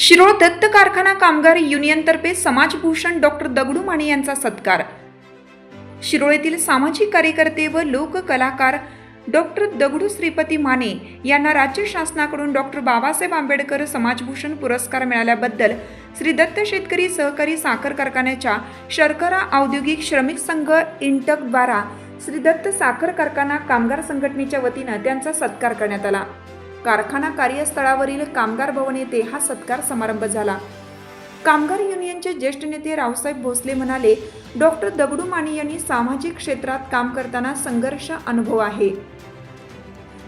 शिरोळ दत्त कारखाना कामगार युनियनतर्फे समाजभूषण डॉक्टर दगडू माने यांचा सत्कार. शिरोळेतील सामाजिक कार्यकर्ते व लोककलाकार डॉक्टर दगडू श्रीपती माने यांना राज्य शासनाकडून डॉक्टर बाबासाहेब आंबेडकर समाजभूषण पुरस्कार मिळाल्याबद्दल श्री दत्त शेतकरी सहकारी साखर कारखान्याच्या शर्करा औद्योगिक श्रमिक संघ इंटकद्वारा श्री दत्त साखर कारखाना कामगार संघटनेच्या वतीनं त्यांचा सत्कार करण्यात आला. कारखाना कार्यस्थळावरील कामगार भवन येथे हा सत्कार समारंभ झाला. कामगार युनियनचे ज्येष्ठ नेते रावसाहेब भोसले म्हणाले डॉक्टर दगडू माने यांनी सामाजिक क्षेत्रात काम करताना संघर्ष अनुभव आहे.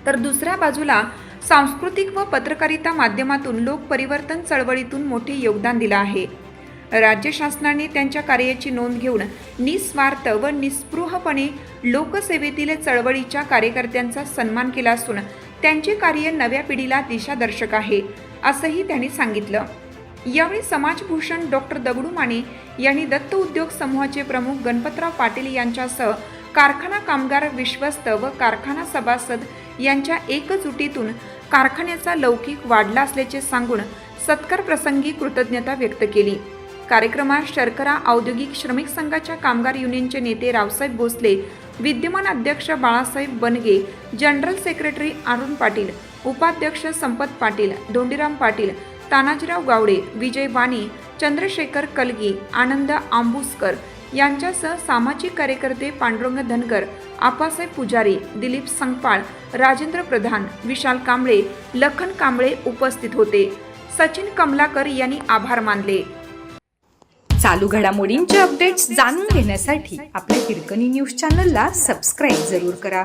तर दुसऱ्या बाजूला सांस्कृतिक व पत्रकारिता माध्यमातून लोकपरिवर्तन चळवळीतून मोठे योगदान दिलं आहे. राज्य शासनाने त्यांच्या कार्याची नोंद घेऊन निस्वार्थ व निस्पृहपणे लोकसेवेतील चळवळीच्या कार्यकर्त्यांचा सन्मान केला असून त्यांचे कार्य नव्या पिढीला दिशादर्शक आहे असंही त्यांनी सांगितलं. यावेळी समाजभूषण डॉक्टर दगडू माने यांनी दत्त उद्योग समूहाचे प्रमुख गणपतराव पाटील यांच्यासह कारखाना कामगार विश्वस्त व कारखाना सभासद यांच्या एकजुटीतून कारखान्याचा लौकिक वाढला असल्याचे सांगून सत्कार प्रसंगी कृतज्ञता व्यक्त केली. कार्यक्रमात शर्करा औद्योगिक श्रमिक संघाच्या कामगार युनियनचे नेते रावसाहेब भोसले विद्यमान अध्यक्ष बाळासाहेब बनगे जनरल सेक्रेटरी अरुण पाटील उपाध्यक्ष संपत पाटील धोंडीराम पाटील तानाजीराव गावडे विजय वाणी चंद्रशेखर कलगी आनंद आंबुसकर यांच्यासह सामाजिक कार्यकर्ते पांडुरंग धनगर आपासाहेब पुजारी दिलीप संगपाळ राजेंद्र प्रधान विशाल कांबळे लखन कांबळे उपस्थित होते. सचिन कमलाकर यांनी आभार मानले. चालू घडामोडींचे अपडेट्स जाणून घेण्यासाठी आपल्या हिरकणी न्यूज चॅनलला सबस्क्राईब जरूर करा.